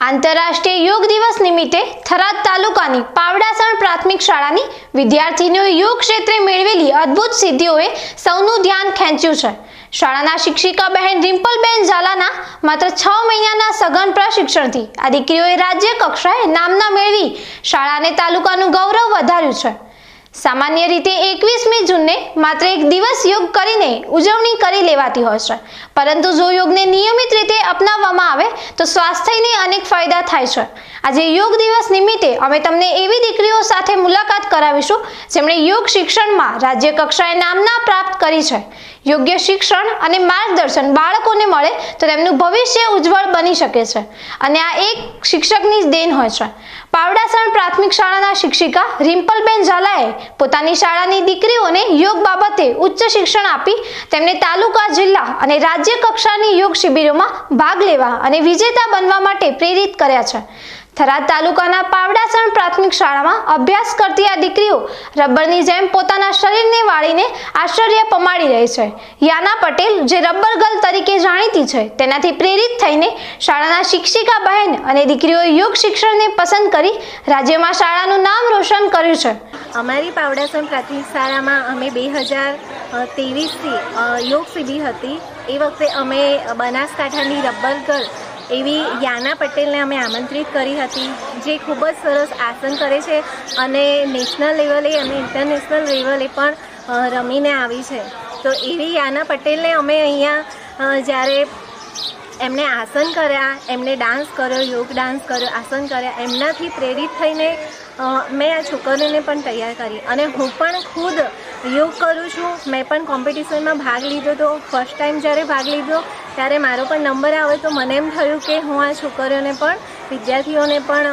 આંતરરાષ્ટ્રીય યોગ દિવસ નિમિત્તે થરાદ તાલુકાની પાવડાસણ પ્રાથમિક શાળાની વિદ્યાર્થીનીઓએ યોગ ક્ષેત્રે મેળવેલી અદ્ભુત સિદ્ધિઓએ સૌનું ધ્યાન ખેંચ્યું છે. શાળાના શિક્ષિકા બહેન રિમ્પલબેન ઝાલાના માત્ર છ મહિનાના સઘન પ્રશિક્ષણથી આ દીકરીઓએ રાજ્ય કક્ષાએ નામના મેળવી શાળાને તાલુકાનું ગૌરવ વધાર્યું છે. સામાન્ય રીતે એકવીસમી જૂનને માત્ર એક દિવસ યોગ કરીને ઉજવણી કરી લેવાતી હોય છે. પરંતુ જો યોગને નિયમિત રીતે અપનાવવામાં આવે, તો સ્વાસ્થ્યને અનેક ફાયદા થાય છે. આજે યોગ દિવસ નિમિત્તે અમે તમને એવી દીકરીઓ સાથે મુલાકાત કરાવીશું, જેમણે યોગ શિક્ષણમાં રાજ્ય કક્ષાએ નામના પ્રાપ્ત કરી છે. યોગ્ય શિક્ષણ અને માર્ગદર્શન બાળકોને મળે તો તેમનું ભવિષ્ય ઉજ્જવળ બની શકે છે. અને આ એક શિક્ષકની જ દેન હોય છે. પાવડાસણ પ્રાથમિક શાળાના શિક્ષિકા રિમ્પલબેન ઝાલાએ પોતાની શાળાની દીકરીઓને યોગ બાબતે ઉચ્ચ શિક્ષણ આપી તેમને તાલુકા, જિલ્લા અને રાજ્ય કક્ષાની યોગ શિબિરોમાં ભાગ લેવા અને વિજેતા બનવા માટે પ્રેરિત કર્યા છે. થરાદ તાલુકાના પાવડાસણ પ્રાથમિક શાળામાં અભ્યાસ કરતી આ દીકરીઓ રબરની જેમ પોતાના શરીરને વાળીને આશ્ચર્ય પમાડી રહી છે. યાના પટેલ, જે રબર ગર્લ તરીકે જાણીતી છે, તેનાથી પ્રેરિત થઈને શાળાના શિક્ષિકા બહેન અને દીકરીઓએ યોગ શિક્ષણને પસંદ કરી રાજ્યમાં શાળાનું નામ રોશન કર્યું છે. અમારી પાવડાસણ પ્રાથમિક શાળામાં અમે બે હજાર ત્રેવીસથી યોગ શિબિર હતી. એ વખતે અમે બનાસકાંઠાની રબર ગર્લ એવી યાના પટેલને અમે આમંત્રિત કરી હતી, જે ખૂબ જ સરસ આસન કરે છે અને નેશનલ લેવલે, અને ઇન્ટરનેશનલ લેવલે પણ રમીને આવી છે. તો એવી યાના પટેલને અમે અહીંયા જ્યારે એમને આસન કર્યા, એમને ડાન્સ કર્યો, યોગ ડાન્સ કર્યો, આસન કર્યા, એમનાથી પ્રેરિત થઈને મેં આ છોકરીઓને પણ તૈયાર કરી. અને હું પણ ખુદ યોગ કરું છું. મેં પણ કોમ્પિટિશનમાં ભાગ લીધો હતો ફર્સ્ટ ટાઈમ જ્યારે ભાગ લીધો ત્યારે મારો પણ નંબર આવે તો મને એમ થયું કે હું આ છોકરીઓને પણ, વિદ્યાર્થીઓને પણ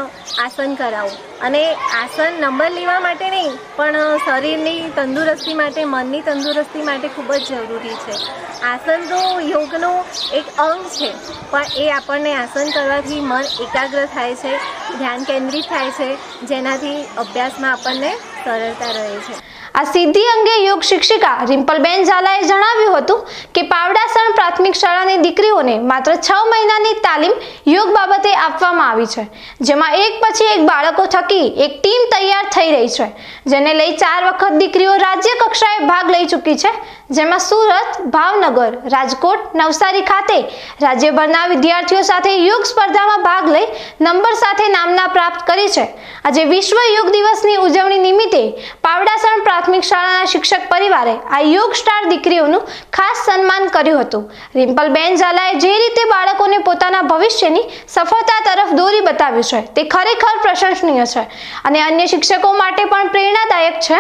આસન કરાવું. અને આસન નંબર લેવા માટે નહીં, પણ શરીરની તંદુરસ્તી માટે, મનની તંદુરસ્તી માટે ખૂબ જ જરૂરી છે. આસન તો યોગનો એક અંગ છે, પણ એ આપણને આસન કરવાથી મન એકાગ્ર થાય છે, ધ્યાન કેન્દ્રિત થાય છે, જેનાથી અભ્યાસમાં આપણને સરળતા રહે છે. આ સિદ્ધિ અંગે યોગ શિક્ષિકા રિમ્પલબેન ઝાલાએ જણાવ્યું હતું કે પાવડાસણ પ્રાથમિક શાળાની દીકરીઓને માત્ર છ મહિનાની તાલીમ યોગ બાબતે આપવામાં આવી છે. જેમાં એક પછી એક બાળકો થકી એક ટીમ તૈયાર થઈ રહી છે, જેને લઈ ચાર વખત દીકરીઓ રાજ્ય કક્ષાએ ભાગ લઈ ચૂકી છે, જેમાં સુરત, ભાવનગર, રાજકોટ, નવસારી ખાતે રાજ્યભરના વિદ્યાર્થીઓ સાથે યોગ સ્પર્ધામાં ભાગ લઈ નંબર સાથે નામના પ્રાપ્ત કરી છે. આજે વિશ્વ યોગ દિવસની ઉજવણી નિમિત્તે પાવડાસણ પ્રાથમિક શાળાના શિક્ષક પરિવારે આ યોગ સ્ટાર દીકરીઓનું ખાસ સન્માન કર્યું હતું. રિમ્પલબેન ઝાલાએ જે રીતે બાળકોને પોતાના ભવિષ્યની સફળતા તરફ દોરી બતાવ્યું છે, તે ખરેખર પ્રશંસનીય છે અને અન્ય શિક્ષકો માટે પણ પ્રેરણાદાયક છે.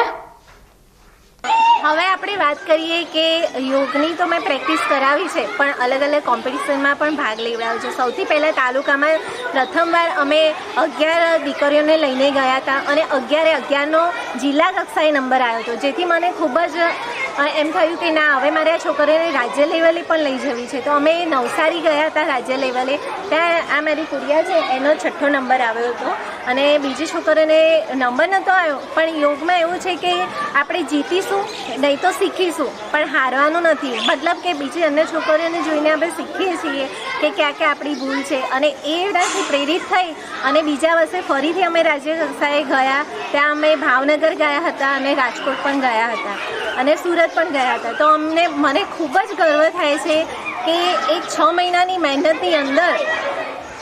હવે આપણે વાત કરીએ કે યોગની તો મેં પ્રેક્ટિસ કરાવી છે, પણ અલગ અલગ કોમ્પિટિશનમાં પણ ભાગ લેવડાવ્યો છે. સૌથી પહેલાં તાલુકામાં પ્રથમવાર અમે અગિયાર દીકરીઓને લઈને ગયા હતા અને અગિયારે અગિયારનો જિલ્લા કક્ષાએ નંબર આવ્યો હતો, જેથી મને ખૂબ જ એમ થયું કે ના, હવે મારે આ છોકરીને રાજ્ય લેવલે પણ લઈ જવી છે. તો અમે નવસારી ગયા હતા રાજ્ય લેવલે. ત્યાં આ મારી કુડિયા છે, એનો છઠ્ઠો નંબર આવ્યો હતો. અને બીજી છોકરીઓને નંબર નહોતો આવ્યો પણ યોગમાં એવું છે કે આપણે જીતીશું, નહીં તો શીખીશું, પણ હારવાનું નથી. મતલબ કે બીજી અન્ય છોકરીઓને જોઈને આપણે શીખીએ છીએ કે ક્યાં ક્યાં આપણી ભૂલ છે અને એ એનાથી પ્રેરિત થઈ અને બીજા વર્ષે ફરીથી અમે રાજ્ય કક્ષાએ ગયા, ત્યાં અમે ભાવનગર ગયા હતા અને રાજકોટ પણ ગયા હતા અને સુરત પણ ગયા હતા. તો અમને, મને ખૂબ જ ગર્વ થાય છે કે એક છ મહિનાની મહેનતની અંદર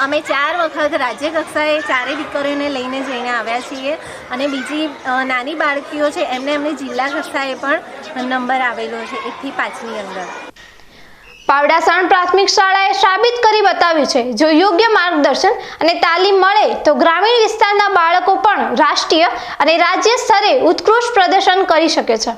અમે ચાર વખત રાજ્ય કક્ષાએ ચારે દીકરીઓને લઈને જઈને આવ્યા છીએ અને બીજી નાની બાળકીઓ છે, એમને એમને જિલ્લા કક્ષાએ પણ નંબર આવેલો છે, એકથી પાંચની અંદર. પાવડાસણ પ્રાથમિક શાળાએ સાબિત કરી બતાવ્યું છે, જો યોગ્ય માર્ગદર્શન અને તાલીમ મળે તો ગ્રામીણ વિસ્તારના બાળકો પણ રાષ્ટ્રીય અને રાજ્ય સ્તરે ઉત્કૃષ્ટ પ્રદર્શન કરી શકે છે.